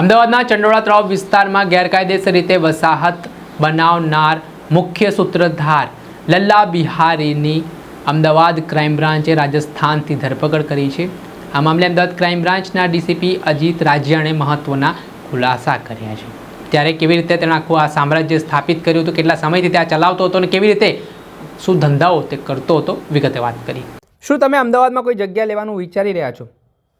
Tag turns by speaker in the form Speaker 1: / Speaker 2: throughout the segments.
Speaker 1: અમદાવાદના ચંડોળા તળાવ વિસ્તારમાં ગેરકાયદેસર રીતે વસાહત બનાવનાર મુખ્ય સૂત્રધાર લલ્લા બિહારીની અમદાવાદ ક્રાઇમ બ્રાન્ચે રાજસ્થાનથી ધરપકડ કરી છે. આ મામલે અમદાવાદ ક્રાઇમ બ્રાન્ચના ડીસીપી અજીત રાજ્યાણે મહત્વના ખુલાસા કર્યા છે. ત્યારે કેવી રીતે તેણે આખું આ સામ્રાજ્ય સ્થાપિત કર્યું હતું, કેટલા સમયથી તે આ ચલાવતો હતો અને કેવી રીતે શું ધંધાઓ તે કરતો હતો, વિગતે વાત કરી શું તમે અમદાવાદમાં કોઈ જગ્યા લેવાનું વિચારી રહ્યા છો?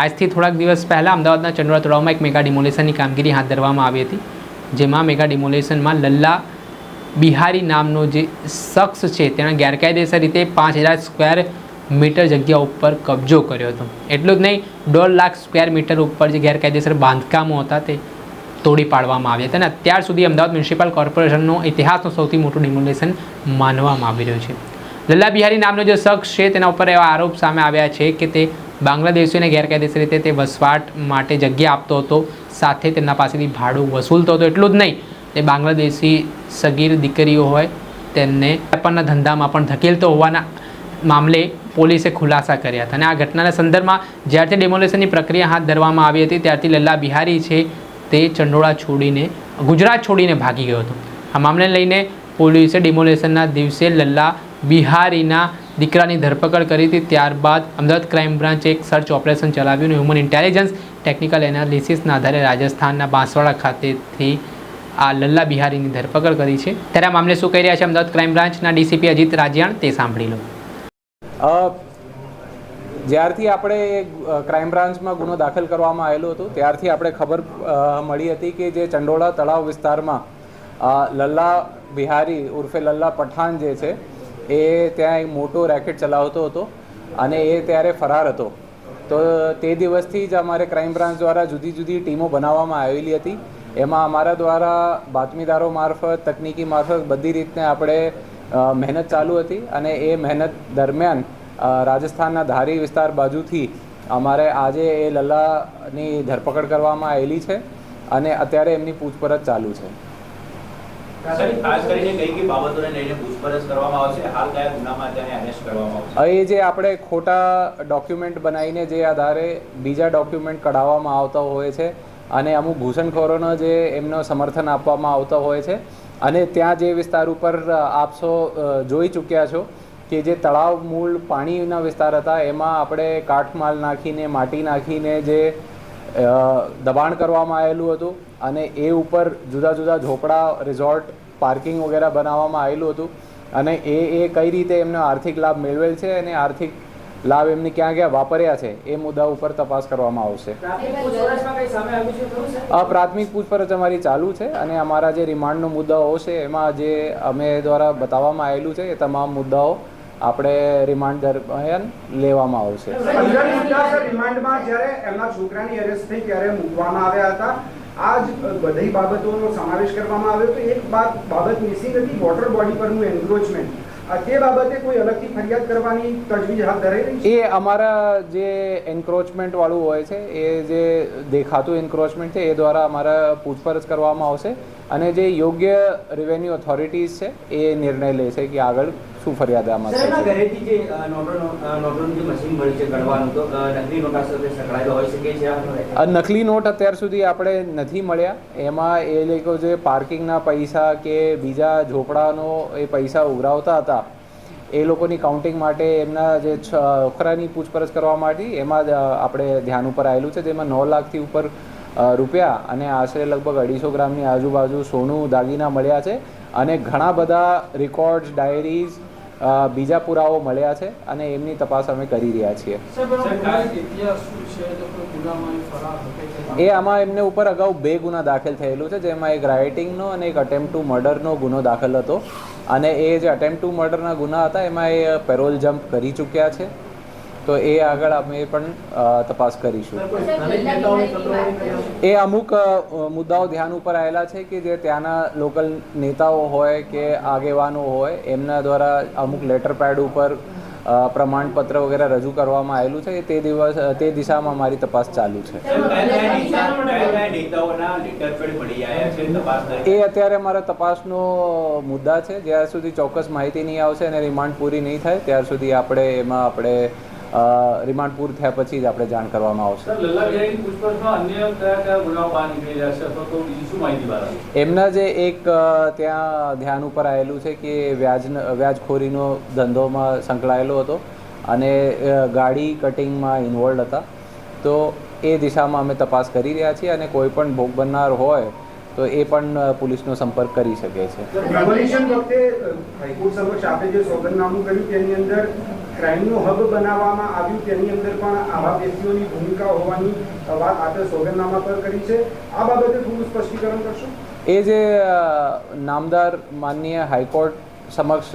Speaker 1: આજથી થોડાક દિવસ પહેલાં અમદાવાદના ચંડોળા તળાવમાં એક મેગા ડિમોલેશનની કામગીરી હાથ ધરવામાં આવી હતી, જેમાં મેગા ડિમોલેશનમાં લલ્લા બિહારી નામનો જે શખ્સ છે, તેણે ગેરકાયદેસર રીતે પાંચ હજાર સ્ક્વેર મીટર જગ્યા ઉપર કબજો કર્યો હતો. એટલું જ નહીં, દોઢ લાખ સ્ક્વેર મીટર ઉપર જે ગેરકાયદેસર બાંધકામો હતા, તે તોડી પાડવામાં આવ્યા હતા અને અત્યાર સુધી અમદાવાદ મ્યુનિસિપલ કોર્પોરેશનનો ઇતિહાસનો સૌથી મોટું ડિમોલેશન માનવામાં આવી રહ્યું છે. લલ્લા બિહારી નામનો જે શખ્સ છે, તેના ઉપર એવા આરોપ સામે આવ્યા છે કે તે બાંગ્લાદેશીઓને ગેરકાયદેસર રીતે તે વસવાટ માટે જગ્યા આપતો હતો. સાથે તેમના પાસેથી ભાડું વસૂલતો હતો. એટલું જ નહીં, તે બાંગ્લાદેશી સગીર દીકરીઓ હોય, તેમને વેપારના ધંધામાં પણ ધકેલતો હોવાના મામલે પોલીસે ખુલાસા કર્યા હતા. અને આ ઘટનાના સંદર્ભમાં જ્યારથી ડેમોલેશનની પ્રક્રિયા હાથ ધરવામાં આવી હતી, ત્યારથી લલ્લા બિહારી છે તે ચંડોળા છોડીને, ગુજરાત છોડીને ભાગી ગયો હતો. આ મામલે લઈને પોલીસે ડિમોલેશનના દિવસે લલ્લા બિહારીના દીકરાની ધરપકડ કરી હતી. ત્યારબાદ અમદાવાદ ક્રાઇમ બ્રાન્ચે એક સર્ચ ઓપરેશન ચલાવ્યું હ્યુમન ઇન્ટેલિજન્સ ટેકનિકલ એનાલિસિસના આધારે રાજસ્થાનના બાંસવાડા ખાતેથી આ લલ્લા બિહારીની ધરપકડ કરી છે. ત્યારે આ મામલે શું કહી રહ્યા છે અમદાવાદ ક્રાઇમ બ્રાન્ચના ડીસીપી અજીત રાજ્યાણ? તે સાંભળી લો.
Speaker 2: જ્યારથી આપણે ક્રાઇમ બ્રાન્ચમાં ગુનો દાખલ કરવામાં આવેલો હતો, ત્યારથી આપણે ખબર મળી હતી કે જે ચંડોળા તળાવ વિસ્તારમાં લલ્લા બિહારી ઉર્ફે લલ્લા પઠાણ જે છે એ ત્યાં એક મોટો રેકેટ ચલાવતો હતો અને એ ત્યારે ફરાર હતો. તો તે દિવસથી જ અમારે ક્રાઇમ બ્રાન્ચ દ્વારા જુદી જુદી ટીમો બનાવવામાં આવેલી હતી. એમાં અમારા દ્વારા બાતમીદારો મારફત, તકનીકી મારફત બધી રીતને આપણે મહેનત ચાલુ હતી અને એ મહેનત દરમિયાન રાજસ્થાનના ધારી વિસ્તાર બાજુથી અમારે આજે એ લલ્લાની ધરપકડ કરવામાં આવેલી છે અને અત્યારે એમની પૂછપરછ ચાલુ છે. એ જે આપણે ખોટા ડોક્યુમેન્ટ બનાવીને જે આધારે બીજા ડોક્યુમેન્ટ કઢાવવામાં આવતા હોય છે, અને અમુક ઘૂસણખોરોનો જે એમનો સમર્થન આપવામાં આવતો હોય છે, અને ત્યાં જે વિસ્તાર ઉપર આપશો જોઈ ચૂક્યા છો કે જે તળાવ, મૂળ, પાણીના વિસ્તાર હતા, એમાં આપણે કાઠમાલ નાખીને, માટી નાખીને જે દબાણ કરવામાં આવેલું હતું અને એ ઉપર જુદા જુદા ઝોપડા રિઝોર્ટ પાર્કિંગ વગેરે બનાવવામાં આવેલું હતું અને એ એ કઈ રીતે એમનો આર્થિક લાભ મેળવેલ છે અને આર્થિક લાભ એમને ક્યાં ક્યાં વાપર્યા છે એ મુદ્દા ઉપર તપાસ કરવામાં આવશે. આ પ્રાથમિક પૂછપરછ અમારી ચાલુ છે અને અમારા જે રિમાન્ડનો મુદ્દાઓ છે એમાં જે અમે દ્વારા બતાવવામાં આવેલું છે એ તમામ મુદ્દાઓ આપણે રિમાન્ડ દરમિયાન લેવામાં આવશે.
Speaker 3: રિમાન્ડમાં જ્યારે એમના છોકરાની અરેસ્ટ થઈ ત્યારે મૂકવામાં આવ્યા હતા. આ જ બધી બાબતોનો સમાવેશ કરવામાં આવ્યો તો એક બાત બાબત મિસિંગ હતી વોટર બોડી પરનું એન્ક્રોચમેન્ટ તે બાબતે કોઈ અલગથી ફરિયાદ કરવાની તજવીજ હાથ ધરાઈ રહી
Speaker 2: એ અમારા જે એન્ક્રોચમેન્ટ વાળું હોય છે એ જે દેખાતું એન્ક્રોચમેન્ટ છે એ દ્વારા અમારા પૂછપરછ કરવામાં આવશે. અને જે યોગ્ય રેવન્યુ ઓથોરિટીઝ છે એ નિર્ણય લે છે કે આગળ શું ફરિયાદ આમાં
Speaker 4: નકલી નોટા
Speaker 2: અત્યાર સુધી આપણે નથી મળ્યા. એમાં એ લોકો જે પાર્કિંગના પૈસા કે બીજા ઝોપડાનો એ પૈસા ઉઘરાવતા હતા એ લોકોની કાઉન્ટિંગ માટે એમના જે છોકરાની પૂછપરછ કરવા માટે એમાં જ આપણે ધ્યાન ઉપર આવેલું છે જેમાં નવ લાખથી ઉપર રૂપિયા અને આશરે લગભગ અઢીસો ગ્રામની આજુબાજુ સોનું દાગીના મળ્યા છે. અને ઘણા બધા રેકોર્ડ્સ ડાયરીઝ બીજા પુરાવો મળ્યા છે અને એમની તપાસ અમે કરી રહ્યા છીએ. એ આમાં એમને ઉપર અગાઉ બે ગુના દાખલ થયેલું છે જેમાં એક રાઇટિંગનો અને એક અટેમ્પ ટુ મર્ડરનો ગુનો દાખલ હતો. અને એ જે અટેમ્પ ટુ મર્ડરના ગુના હતા એમાં એ પેરોલ જમ્પ કરી ચૂક્યા છે. તો એ આગળ અમે પણ તપાસ કરીશું. એ અમુક મુદ્દાઓ ધ્યાન ઉપર આવેલા છે કે જે ત્યાંના લોકલ નેતાઓ હોય કે આગેવાનો હોય એમના દ્વારા અમુક લેટર પેડ ઉપર પ્રમાણપત્ર વગેરે રજૂ કરવામાં આવેલું છે તે દિવસ તે દિશામાં મારી તપાસ ચાલુ છે. એ અત્યારે મારા તપાસનો મુદ્દા છે. જ્યાં સુધી ચોક્કસ માહિતી નહીં આવશે અને રિમાન્ડ પૂરી નહીં થાય ત્યાર સુધી આપણે એમાં આપણે રિમાન્ડ પૂરું થયા પછી જ આપણે જાણ કરવામાં આવશે? એમના જે એક ત્યાં ધ્યાન ઉપર આવેલું છે કે વ્યાજ વ્યાજખોરીનો ધંધોમાં સંકળાયેલો હતો અને ગાડી કટિંગમાં ઇન્વોલ્વ હતા. તો એ દિશામાં અમે તપાસ કરી રહ્યા છીએ અને કોઈ પણ ભોગ બનનાર હોય તો એ પણ પોલીસનો સંપર્ક કરી શકે છે.
Speaker 3: ડેમોલિશન વખતે હાઈકોર્ટ સમક્ષ આપે જે સોગંદનામું કર્યું તેની અંદર ક્રાઇમનું હબ બનાવવામાં આવ્યું તેની અંદર પણ આવા વ્યક્તિઓની ભૂમિકા હોવાની વાત આપે સોગંદનામા પર કરી છે. આ બાબતે થોડું સ્પષ્ટીકરણ કરશો?
Speaker 2: એ જે નામદાર માનનીય હાઈકોર્ટ સમક્ષ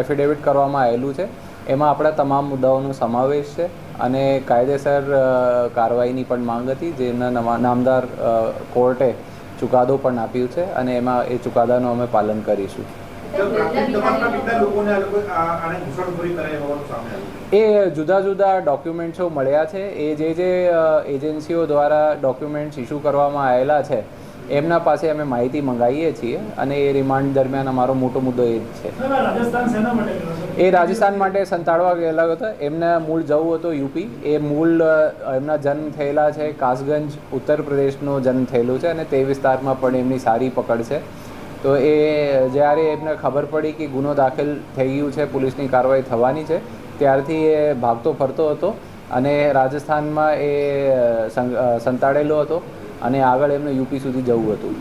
Speaker 2: એફિડેવિટ કરવામાં આવેલું છે એમાં આપણા તમામ મુદ્દાઓનો સમાવેશ છે અને કાયદેસર કાર્યવાહીની પણ માંગ હતી જેના નામદાર કોર્ટે ચુકાદો પણ આપ્યું છે અને એમાં એ ચુકાદાનું અમે પાલન કરીશું. એ જુદા જુદા ડોક્યુમેન્ટ્સો મળ્યા છે. એ જે જે એજન્સીઓ દ્વારા ડોક્યુમેન્ટ્સ ઇસ્યુ કરવામાં આવેલા છે એમના પાસે અમે માહિતી મંગાવીએ છીએ અને એ રિમાન્ડ દરમિયાન અમારો મોટો મુદ્દો એ જ છે. એ રાજસ્થાન માટે સંતાડવા ગયેલા હતા. એમને મૂળ જવું હતું યુપી એ મૂળ એમના જન્મ થયેલા છે કાસગંજ ઉત્તર પ્રદેશનો જન્મ થયેલો છે અને તે વિસ્તારમાં પણ એમની સારી પકડ છે. તો એ જ્યારે એમને ખબર પડી કે ગુનો દાખલ થઈ ગયું છે પોલીસની કાર્યવાહી થવાની છે ત્યારથી એ ભાગતો ફરતો હતો અને રાજસ્થાનમાં એ સંતાડેલો હતો. અને આગળ એમને યુપી સુધી જવું હતું.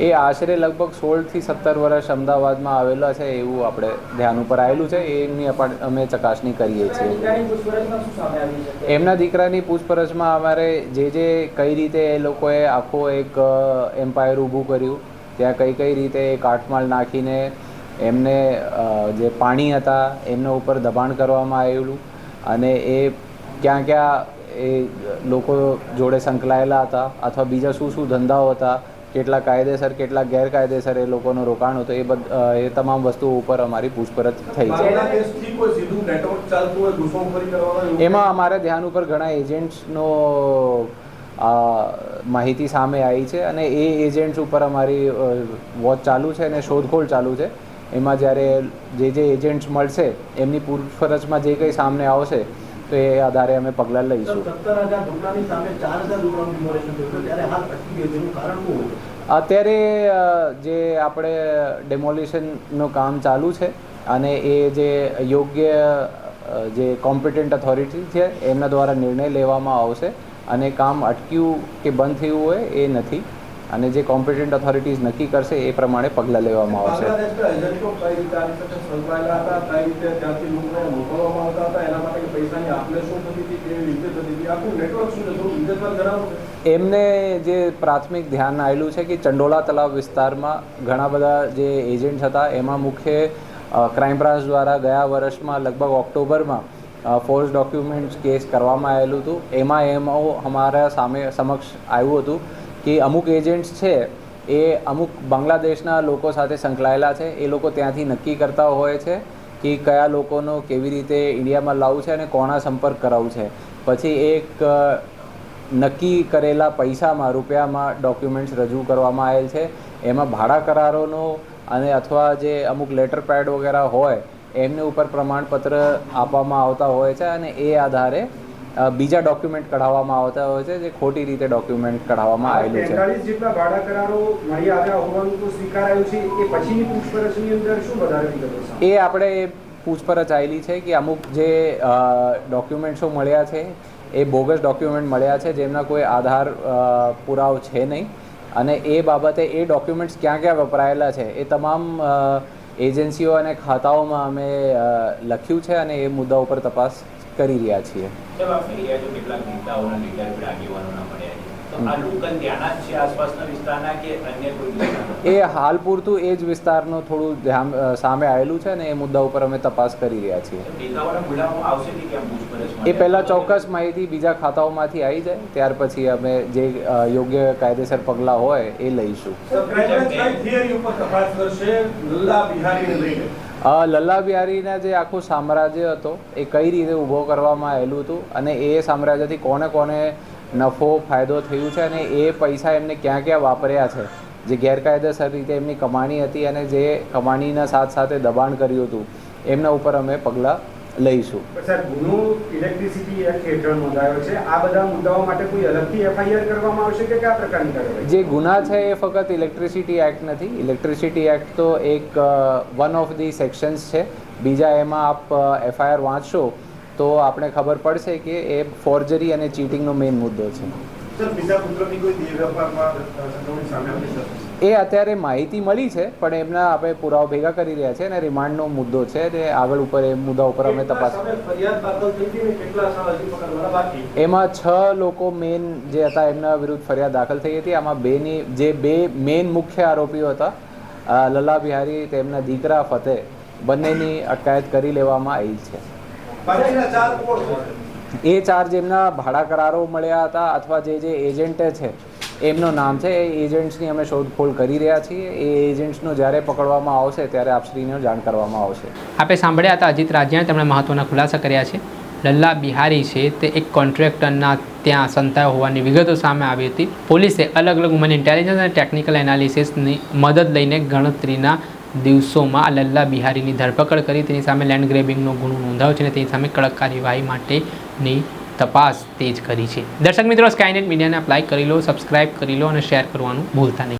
Speaker 2: એ આશરે લગભગ સોળથી સત્તર વર્ષ અમદાવાદમાં આવેલા છે એવું આપણે ધ્યાન ઉપર આવેલું છે. એમની અમે ચકાસણી કરીએ છીએ. એમના દીકરાની પૂછપરછમાં અમારે જે જે કઈ રીતે એ લોકોએ આખો એક એમ્પાયર ઊભું કર્યું ત્યાં કઈ કઈ રીતે એ કાટમાળ નાખીને એમને જે પાણી હતા એમના ઉપર દબાણ કરવામાં આવેલું અને એ ક્યાં ક્યાં એ લોકો જોડે સંકળાયેલા હતા અથવા બીજા શું શું ધંધાઓ હતા કેટલા કાયદેસર કેટલા ગેરકાયદેસર એ લોકોનું રોકાણ હતું એ બધ એ તમામ વસ્તુઓ ઉપર અમારી પૂછપરછ થઈ છે. એમાં અમારા ધ્યાન ઉપર ઘણા એજન્ટ્સનો માહિતી સામે આવી છે અને એ એજન્ટ્સ ઉપર અમારી વોચ ચાલુ છે અને શોધખોળ ચાલુ છે. એમાં જ્યારે જે જે એજન્ટ્સ મળશે એમની પૂછપરછમાં જે કંઈ સામે આવશે તો એ આધારે અમે પગલાં લઈશું. અત્યારે જે આપણે ડેમોલિશનનું કામ ચાલુ છે અને એ જે યોગ્ય જે કોમ્પિટન્ટ ઓથોરિટી છે એમના દ્વારા નિર્ણય લેવામાં આવશે અને કામ અટક્યું કે બંધ થયું હોય એ નથી. અને જે કોમ્પિટન્ટ ઓથોરિટીઝ નક્કી કરશે એ પ્રમાણે પગલાં લેવામાં આવશે. એમને જે પ્રાથમિક ધ્યાન આવેલું છે કે ચંડોળા તલાવ વિસ્તારમાં ઘણા બધા જે એજન્ટ્સ હતા એમાં મુખ્ય ક્રાઇમ બ્રાન્ચ દ્વારા ગયા વર્ષમાં લગભગ ઓક્ટોબરમાં ફોર્સ ડોક્યુમેન્ટ્સ કેસ કરવામાં આવેલું હતું. એમાં એમાં અમારા સામે સમક્ષ આવ્યું હતું. કે અમુક એજન્ટ્સ છે, એ અમુક બાંગ્લાદેશના લોકો સાથે સંકળાયેલા છે, એ લોકો ત્યાંથી નક્કી કરતા હોય છે કે કયા લોકોનો કેવી રીતે ઇન્ડિયામાં લાવવું છે અને કોના સંપર્ક કરાવવું છે. પછી એક નક્કી કરેલા પૈસામાં, રૂપિયામાં ડોક્યુમેન્ટ્સ રજૂ કરવામાં આવેલ છે. એમાં ભાડા કરારોનો અને અથવા જે અમુક લેટર પેડ વગેરે હોય, એમને ઉપર પ્રમાણપત્ર આપવામાં આવતા હોય છે અને એ આધારે બીજા ડોક્યુમેન્ટ કઢાવવામાં આવતા હોય છે જે ખોટી રીતે ડોક્યુમેન્ટ કઢાવવામાં આવેલું છે.
Speaker 3: તેતાલીસ જેટલા ભાડા કરારો મળી આવ્યા હોવાનું તો સ્વીકારાયું છે એ પછીની પૂછપરછની અંદર શું વધારે વિગતો
Speaker 2: એ આપણે પૂછપરછ આવેલી છે કે અમુક જે ડોક્યુમેન્ટ્સો મળ્યા છે એ બોગસ ડોક્યુમેન્ટ મળ્યા છે જેમના કોઈ આધાર પુરાવ પુરાવો છે નહીં. અને એ બાબતે એ ડોક્યુમેન્ટ્સ ક્યાં ક્યાં વપરાયેલા છે એ તમામ એજન્સીઓ અને ખાતાઓમાં અમે લખ્યું છે અને એ મુદ્દા ઉપર તપાસ કરી રહ્યા છીએ. એ હાલ પૂરતું એ જ વિસ્તારનું થોડું ધ્યાન સામે આવેલું છે ને એ મુદ્દા ઉપર અમે તપાસ કરી રહ્યા છીએ? એ પહેલાં ચોક્કસ માહિતી બીજા ખાતાઓમાંથી આવી જાય ત્યાર પછી અમે જે યોગ્ય કાયદેસર પગલાં હોય એ લઈશું.
Speaker 5: લલ્લા બિહારીના
Speaker 2: જે આખું સામ્રાજ્ય હતો, એ કઈ રીતે ઊભો કરવામાં આવેલું હતું અને એ સામ્રાજ્યથી કોને કોને નફો, ફાયદો થયું છે અને એ પૈસા એમને ક્યાં ક્યાં વાપર્યા છે? જે ગેરકાયદેસર રીતે એમની કમાણી હતી અને જે કમાણીના સાથ સાથે દબાણ કર્યું હતું, એમના ઉપર અમે પગલાં લઈશું.
Speaker 3: સર ગુનો ઇલેક્ટ્રિસિટી એક્ટ હેઠળ નોંધાયો છે. આ બધા મુદ્દાઓ માટે કોઈ અલગથી એફઆઈઆર કરવામાં આવશે કે કયા પ્રકારની કાર્યવાહી?
Speaker 2: જે ગુના છે એ ફક્ત ઇલેક્ટ્રિસિટી એક્ટ નથી. ઇલેક્ટ્રિસિટી એક્ટ તો એક વન ઓફ ધી સેક્શન્સ છે. બીજા એમાં આપ એફઆઈઆર વાંચશો તો આપણે ખબર પડશે કે એ ફોર્જરી અને ચીટિંગનો મેઇન મુદ્દો છે.
Speaker 5: સર બીજા પુત્રની કોઈ દેહ સંડોવણી સામે આવી સર
Speaker 2: એ અત્યારે માહિતી મળી છે પણ એમના આપણે પુરાવા ભેગા કરી રહ્યા છે અને રિમાન્ડનો મુદ્દો છે તે આગળ ઉપર એ મુદ્દા ઉપર અમે તપાસ એમાં છ લોકો મેન જે હતા એમના વિરુદ્ધ ફરિયાદ દાખલ થઈ હતી. આમાં બેની જે બે મેન મુખ્ય આરોપીઓ હતા લલા બિહારી તેમના દીકરા ફતેહ બંનેની અટકાયત કરી લેવામાં આવી છે? એ ચાર જેમના ભાડા કરારો મળ્યા હતા અથવા જે જે એજન્ટે છે એમનું નામ છે, એ એજન્ટ્સની અમે શોધખોળ કરી રહ્યા છીએ. એ એજન્ટ્સનો જ્યારે પકડવામાં આવશે, ત્યારે આપશ્રીને જાણ કરવામાં આવશે.
Speaker 1: આપે સાંભળ્યા હતા અજીત રાજ્યાને તેમણે મહત્ત્વના ખુલાસા કર્યા છે. લલ્લા બિહારી છે, તે એક કોન્ટ્રાક્ટરના ત્યાં સંતાયો હોવાની વિગતો સામે આવી હતી. પોલીસે અલગ અલગ હ્યુમન ઇન્ટેલિજન્સ અને ટેકનિકલ એનાલિસિસની મદદ લઈને ગણતરીના દિવસોમાં લલ્લા બિહારીની ધરપકડ કરી. તેની સામે લેન્ડ ગ્રેબિંગનો ગુનો નોંધાયો છે અને તેની સામે કડક કાર્યવાહી માટેની તપાસ તેજ કરી છે. દર્શક મિત્રો સ્કાયનેટ મીડિયાને લાઈક કરી લો સબસ્ક્રાઇબ કરી લો અને શેર કરવાનું ભૂલતા નહીં.